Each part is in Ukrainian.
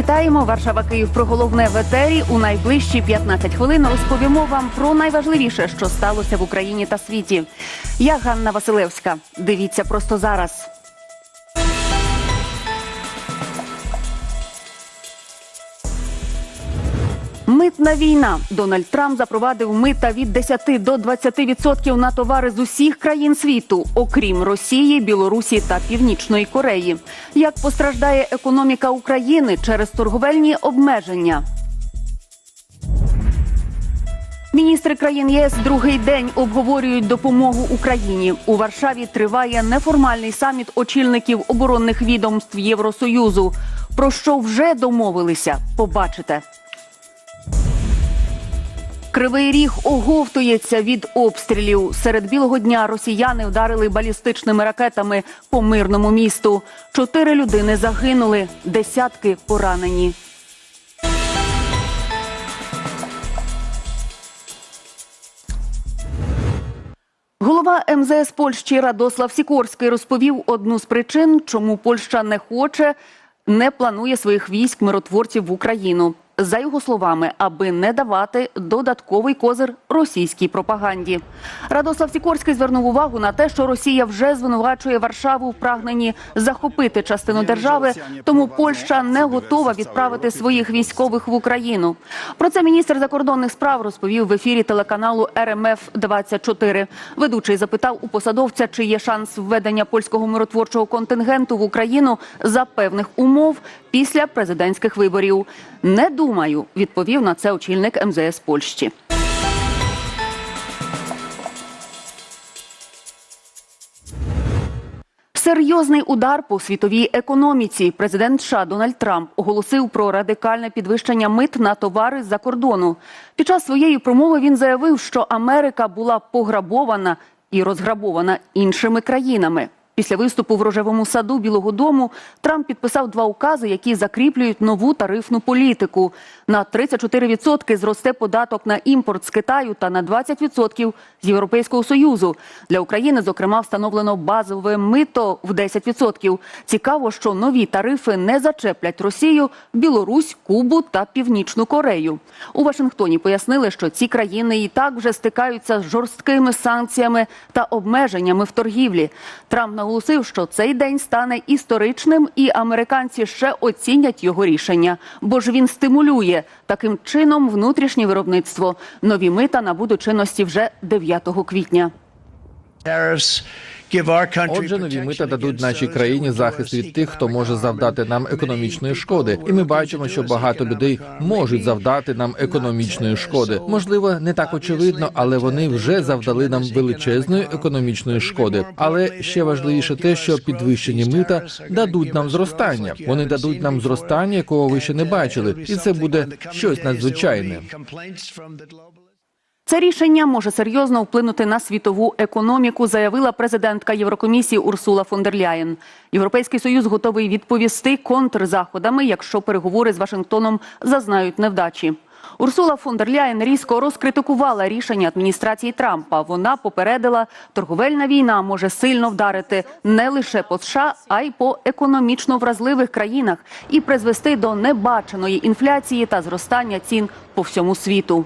Вітаємо Варшава Київ про головне в етері. У найближчі 15 хвилин розповімо вам про найважливіше, що сталося в Україні та світі. Я Ганна Василевська. Дивіться просто зараз. Митна війна. Дональд Трамп запровадив мита від 10 до 20% на товари з усіх країн світу, окрім Росії, Білорусі та Північної Кореї. Як постраждає економіка України через торговельні обмеження? Міністри країн ЄС другий день обговорюють допомогу Україні. У Варшаві триває неформальний саміт очільників оборонних відомств Євросоюзу. Про що вже домовилися? Побачите. Кривий ріг оговтується від обстрілів. Серед білого дня росіяни вдарили балістичними ракетами по мирному місту. Чотири людини загинули, десятки поранені. Голова МЗС Польщі Радослав Сікорський розповів одну з причин, чому Польща не хоче, не планує своїх військ миротворців в Україну. За його словами, аби не давати додатковий козир російській пропаганді. Радослав Сікорський звернув увагу на те, що Росія вже звинувачує Варшаву в прагненні захопити частину держави, тому Польща не готова відправити своїх військових в Україну. Про це міністр закордонних справ розповів в ефірі телеканалу РМФ 24 Ведучий запитав у посадовця, чи є шанс введення польського миротворчого контингенту в Україну за певних умов після президентських виборів. Не думаю, відповів на це очільник МЗС Польщі. Серйозний удар по світовій економіці. Президент США Дональд Трамп оголосив про радикальне підвищення мит на товари з-за кордону. Під час своєї промови він заявив, що Америка була пограбована і розграбована іншими країнами. Після виступу в рожевому саду Білого Дому Трамп підписав два укази, які закріплюють нову тарифну політику. На 34% зросте податок на імпорт з Китаю та на 20% з Європейського союзу. Для України, зокрема, встановлено базове мито в 10%. Цікаво, що нові тарифи не зачеплять Росію, Білорусь, Кубу та Північну Корею. У Вашингтоні пояснили, що ці країни і так вже стикаються з жорсткими санкціями та обмеженнями в торгівлі. Трамп наголосив, що цей день стане історичним, і американці ще оцінять його рішення, бо ж він стимулює таким чином внутрішнє виробництво. Нові мита набудуть чинності вже 9 квітня. Отже, нові мита дадуть нашій країні захист від тих, хто може завдати нам економічної шкоди, і ми бачимо, що багато людей можуть завдати нам економічної шкоди. Можливо, не так очевидно, але вони вже завдали нам величезної економічної шкоди. Але ще важливіше те, що підвищені мита дадуть нам зростання. Вони дадуть нам зростання, якого ви ще не бачили, і це буде щось надзвичайне. Це рішення може серйозно вплинути на світову економіку, заявила президентка Єврокомісії Урсула фон дер Ляєн. Європейський союз готовий відповісти контрзаходами, якщо переговори з Вашингтоном зазнають невдачі. Урсула фон дер Ляєн різко розкритикувала рішення адміністрації Трампа. Вона попередила, торговельна війна може сильно вдарити не лише по США, а й по економічно вразливих країнах і призвести до небаченої інфляції та зростання цін по всьому світу.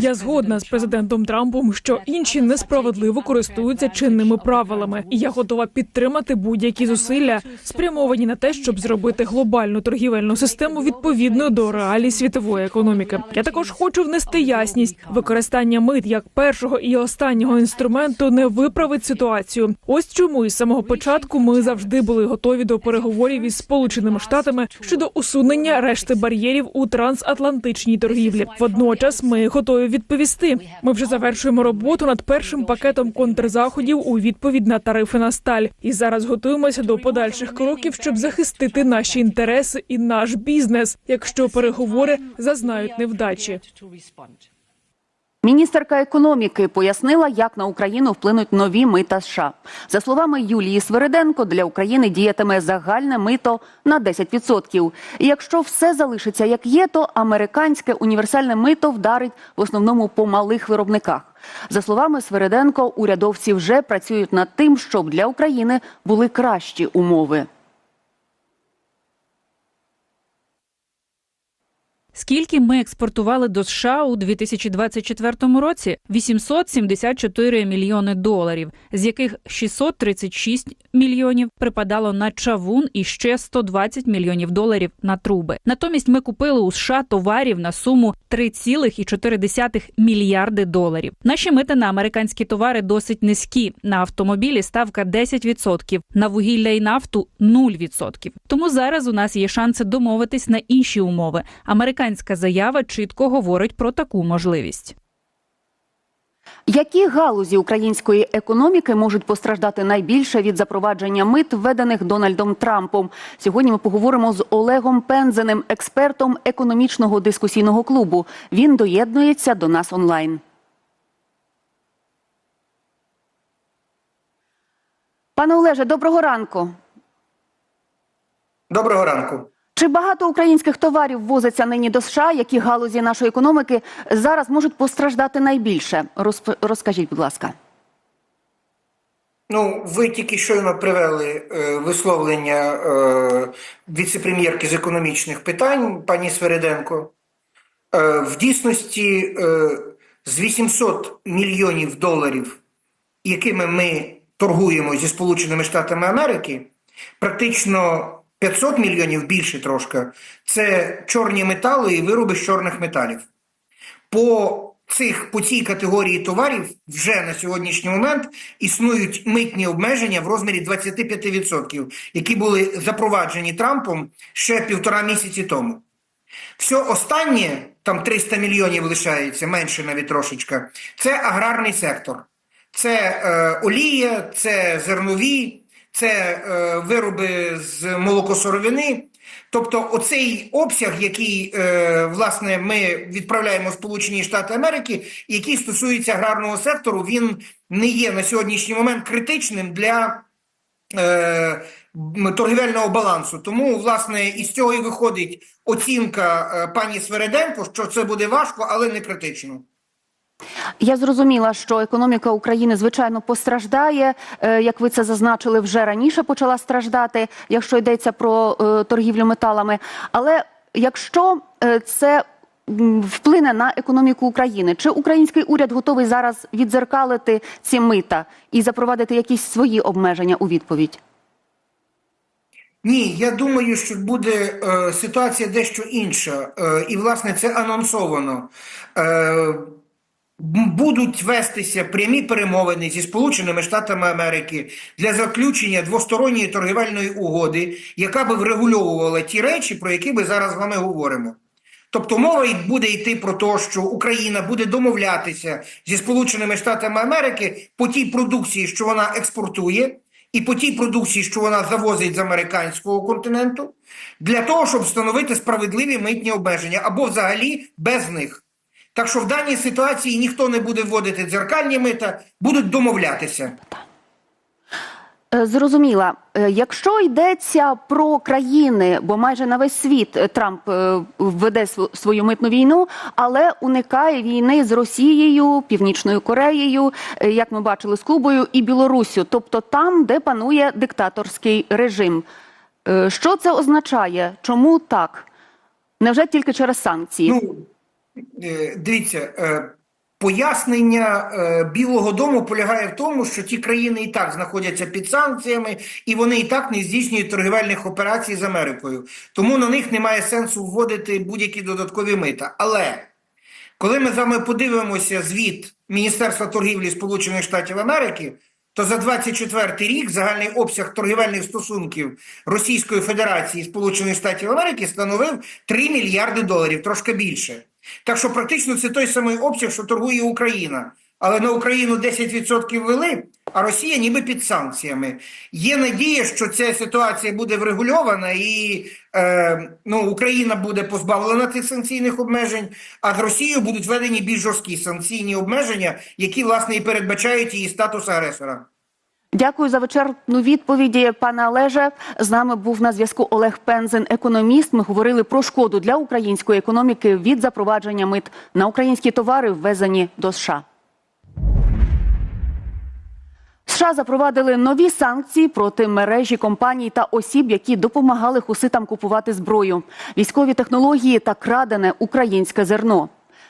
Я згодна з президентом Трампом, що інші несправедливо користуються чинними правилами, і я готова підтримати будь-які зусилля, спрямовані на те, щоб зробити глобальну торгівельну систему відповідною до реалій світової економіки. Я також хочу внести ясність. Використання мит як першого і останнього інструменту не виправить ситуацію. Ось чому із самого початку ми завжди були готові до переговорів із Сполученими Штатами щодо усунення решти бар'єрів у трансатлантичній торгівлі. Водночас ми готові відповісти. Ми вже завершуємо роботу над першим пакетом контрзаходів у відповідь на тарифи на сталь. І зараз готуємося до подальших кроків, щоб захистити наші інтереси і наш бізнес, якщо переговори зазнають невдачі. Міністерка економіки пояснила, як на Україну вплинуть нові мита США. За словами Юлії Свириденко, для України діятиме загальне мито на 10%. І якщо все залишиться як є, то американське універсальне мито вдарить в основному по малих виробниках. За словами Свириденко, урядовці вже працюють над тим, щоб для України були кращі умови. Скільки ми експортували до США у 2024 році? 874 мільйони доларів, з яких 636 мільйонів припадало на чавун і ще 120 мільйонів доларів на труби. Натомість ми купили у США товарів на суму 3,4 мільярди доларів. Наші мита на американські товари досить низькі. На автомобілі ставка 10%, на вугілля і нафту 0%. Тому зараз у нас є шанси домовитись на інші умови. Американська заява чітко говорить про таку можливість. Які галузі української економіки можуть постраждати найбільше від запровадження мит, введених Дональдом Трампом? Сьогодні ми поговоримо з Олегом Пензеним, експертом економічного дискусійного клубу. Він доєднується до нас онлайн. Пане Олеже, доброго ранку. Доброго ранку. Чи багато українських товарів возиться нині до США? Які галузі нашої економіки зараз можуть постраждати найбільше? Розп- Розкажіть, будь ласка. Ну, ви тільки щойно привели е, висловлення е, віце-прем'єрки з економічних питань пані Свериденко. Е, в дійсності е, з 800 мільйонів доларів, якими ми торгуємо зі Сполученими Штатами Америки, практично 500 мільйонів більше трошки це чорні метали і вироби з чорних металів. По цих по цій категорії товарів вже на сьогоднішній момент існують митні обмеження в розмірі 25%, які були запроваджені Трампом ще півтора місяці тому. Все останнє, там 300 мільйонів лишається, менше навіть трошечка, це аграрний сектор. Це е, олія, це зернові, це е, вироби з молокосоровини. Тобто, оцей обсяг, який е, власне ми відправляємо в Сполучені Штати Америки, який стосується аграрного сектору, він не є на сьогоднішній момент критичним для е, торгівельного балансу. Тому, власне, із цього і виходить оцінка е, пані Свереденко, що це буде важко, але не критично. Я зрозуміла, що економіка України звичайно постраждає. Е, Як ви це зазначили, вже раніше почала страждати, якщо йдеться про е, торгівлю металами. Але якщо е, це вплине на економіку України, чи український уряд готовий зараз відзеркалити ці мита і запровадити якісь свої обмеження у відповідь? Ні, я думаю, що буде е, ситуація дещо інша, е, і власне це анонсовано. Е, будуть вестися прямі перемовини зі Сполученими Штатами Америки для заключення двосторонньої торгівельної угоди, яка би врегульовувала ті речі, про які ми зараз з вами говоримо. Тобто мова буде йти про те, що Україна буде домовлятися зі Сполученими Штатами Америки по тій продукції, що вона експортує, і по тій продукції, що вона завозить з американського континенту, для того, щоб встановити справедливі митні обмеження або взагалі без них. Так що в даній ситуації ніхто не буде вводити дзеркальні мита, будуть домовлятися. Е, Зрозуміла. Е, Якщо йдеться про країни, бо майже на весь світ е, Трамп веде свою митну війну, але уникає війни з Росією, Північною Кореєю, як ми бачили, з Кубою і Білоруссю, тобто там, де панує диктаторський режим. Що це означає? Чому так? Невже тільки через санкції? Ну, дивіться, е, пояснення е, Білого Дому полягає в тому, що ті країни і так знаходяться під санкціями, і вони і так не здійснюють торгівельних операцій з Америкою. Тому на них немає сенсу вводити будь-які додаткові мита. Але коли ми з вами подивимося звіт Міністерства торгівлі Сполучених Штатів Америки, то за 24 рік загальний обсяг торгівельних стосунків Російської Федерації і Сполучених Штатів Америки становив 3 мільярди доларів, трошки більше. Так що практично це той самий обсяг, що торгує Україна. Але на Україну 10% ввели, а Росія ніби під санкціями. Є надія, що ця ситуація буде врегульована і е, ну, Україна буде позбавлена цих санкційних обмежень, а з Росією будуть введені більш жорсткі санкційні обмеження, які, власне, і передбачають її статус агресора. Дякую за вичерпну відповіді, пане Олеже. З нами був на зв'язку Олег Пензен, економіст. Ми говорили про шкоду для української економіки від запровадження мит на українські товари, ввезені до США. США запровадили нові санкції проти мережі компаній та осіб, які допомагали хуситам купувати зброю, військові технології та крадене українське зерно.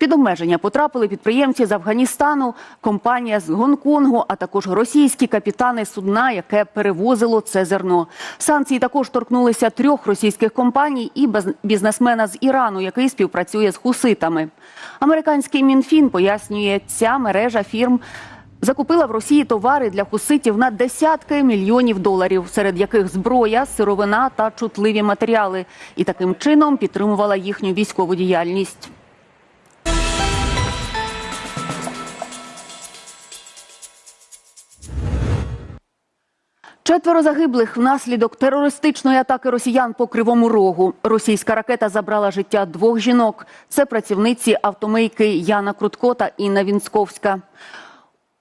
Під обмеження потрапили підприємці з Афганістану, компанія з Гонконгу, а також російські капітани судна, яке перевозило це зерно. Санкції також торкнулися трьох російських компаній і бізнесмена з Ірану, який співпрацює з хуситами. Американський мінфін пояснює, ця мережа фірм закупила в Росії товари для хуситів на десятки мільйонів доларів, серед яких зброя, сировина та чутливі матеріали, і таким чином підтримувала їхню військову діяльність. Четверо загиблих внаслідок терористичної атаки росіян по кривому рогу. Російська ракета забрала життя двох жінок. Це працівниці автомийки Яна Крутко та Інна Вінсковська.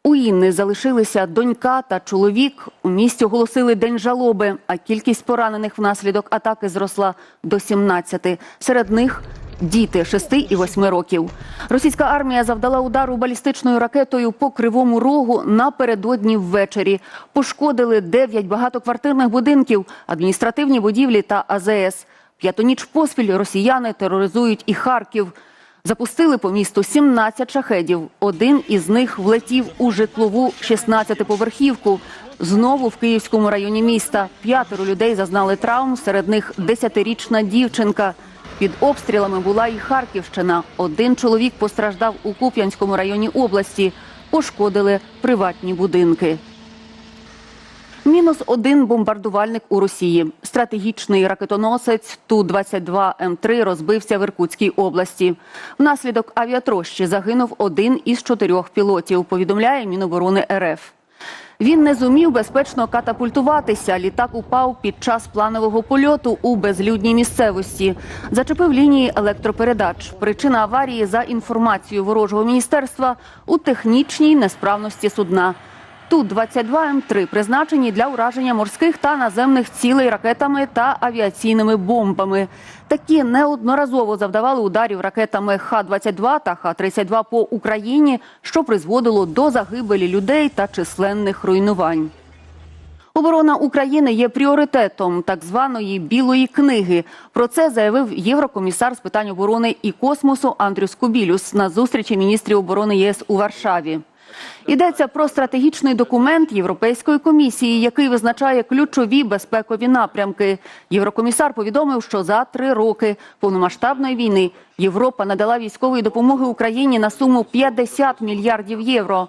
У Інни залишилися донька та чоловік. У місті оголосили день жалоби, а кількість поранених внаслідок атаки зросла до 17. Серед них діти 6 і 8 років. Російська армія завдала удару балістичною ракетою по кривому рогу напередодні ввечері. Пошкодили 9 багатоквартирних будинків, адміністративні будівлі та АЗС. П'яту ніч поспіль росіяни тероризують і Харків. Запустили по місту 17 шахедів. Один із них влетів у житлову 16-поверхівку. Знову в Київському районі міста. П'ятеро людей зазнали травм, серед них 10-річна дівчинка. Під обстрілами була і Харківщина. Один чоловік постраждав у Куп'янському районі області. Пошкодили приватні будинки. Мінус один бомбардувальник у Росії. Стратегічний ракетоносець Ту-22М3 розбився в Іркутській області. Внаслідок авіатрощі загинув один із чотирьох пілотів, повідомляє Міноборони РФ. Він не зумів безпечно катапультуватися. Літак упав під час планового польоту у безлюдній місцевості. Зачепив лінії електропередач. Причина аварії за інформацією ворожого міністерства у технічній несправності судна. Ту-22М3 призначені для ураження морських та наземних цілей ракетами та авіаційними бомбами. Такі неодноразово завдавали ударів ракетами Х-22 та Х-32 по Україні, що призводило до загибелі людей та численних руйнувань. Оборона України є пріоритетом так званої білої книги. Про це заявив єврокомісар з питань оборони і космосу Андрюс Кубілюс на зустрічі міністрів оборони ЄС у Варшаві. Йдеться про стратегічний документ Європейської комісії, який визначає ключові безпекові напрямки. Єврокомісар повідомив, що за три роки повномасштабної війни Європа надала військової допомоги Україні на суму 50 мільярдів євро.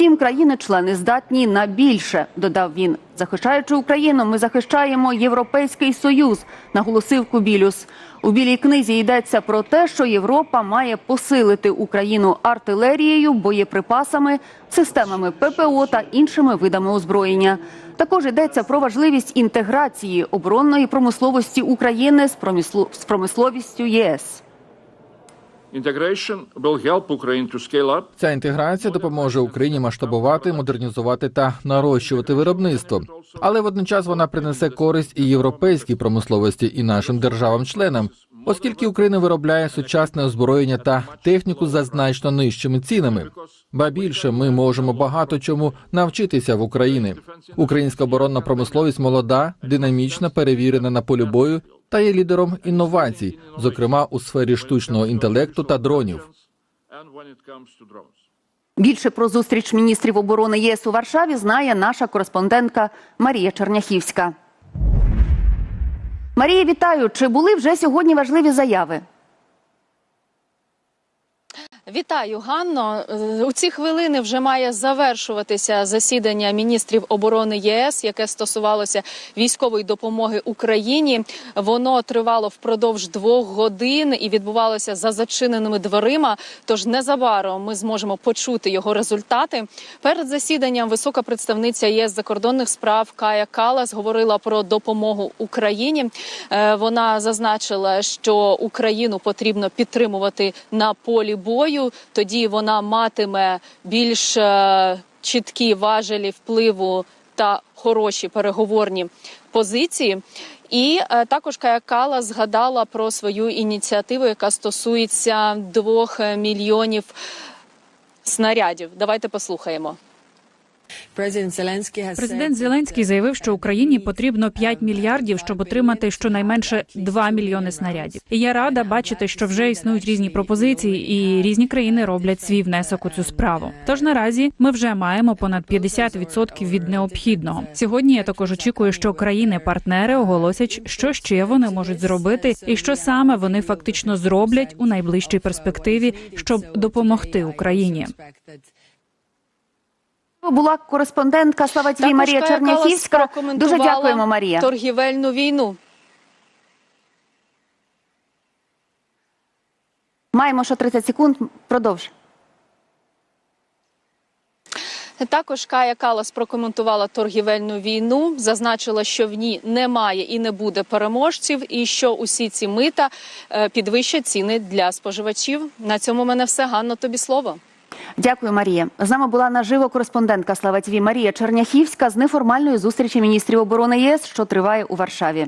Втім, країни-члени здатні на більше, додав він. Захищаючи Україну, ми захищаємо Європейський Союз, наголосив Кубілюс. У білій книзі йдеться про те, що Європа має посилити Україну артилерією, боєприпасами, системами ППО та іншими видами озброєння. Також йдеться про важливість інтеграції оборонної промисловості України з промисло- промисловістю ЄС. Ця інтеграція допоможе Україні масштабувати, модернізувати та нарощувати виробництво. Але водночас вона принесе користь і європейській промисловості, і нашим державам-членам, оскільки Україна виробляє сучасне озброєння та техніку за значно нижчими цінами. Ба більше ми можемо багато чому навчитися в Україні. Українська оборонна промисловість молода, динамічна, перевірена на полі бою та є лідером інновацій, зокрема у сфері штучного інтелекту та дронів. Більше про зустріч міністрів оборони ЄС у Варшаві знає наша кореспондентка Марія Черняхівська. Марія, вітаю! Чи були вже сьогодні важливі заяви? Вітаю, Ганно. Е, У ці хвилини вже має завершуватися засідання міністрів оборони ЄС, яке стосувалося військової допомоги Україні. Воно тривало впродовж двох годин і відбувалося за зачиненими дверима. Тож незабаром ми зможемо почути його результати. Перед засіданням висока представниця ЄС закордонних справ Кая Калас говорила про допомогу Україні. Е, Вона зазначила, що Україну потрібно підтримувати на полі бою. Тоді вона матиме більш е, чіткі важелі впливу та хороші переговорні позиції. І е, також Кая Кала згадала про свою ініціативу, яка стосується двох мільйонів снарядів. Давайте послухаємо. Президент Зеленський заявив, що Україні потрібно 5 мільярдів, щоб отримати щонайменше 2 мільйони снарядів. І я рада бачити, що вже існують різні пропозиції, і різні країни роблять свій внесок у цю справу. Тож наразі ми вже маємо понад 50% від необхідного. Сьогодні я також очікую, що країни-партнери оголосять, що ще вони можуть зробити, і що саме вони фактично зроблять у найближчій перспективі, щоб допомогти Україні. Була кореспондентка Слава Також Марія Черняхівська. Дуже дякуємо, Марія. Торгівельну війну. Маємо ще 30 секунд. Продовж. Також Кая Калас прокоментувала торгівельну війну, зазначила, що в ній немає і не буде переможців, і що усі ці мита е, підвищать ціни для споживачів. На цьому в мене все. Ганно, тобі слово. Дякую, Марія. З нами була наживо кореспондентка Слава ТВ Марія Черняхівська з неформальної зустрічі міністрів оборони ЄС, що триває у Варшаві.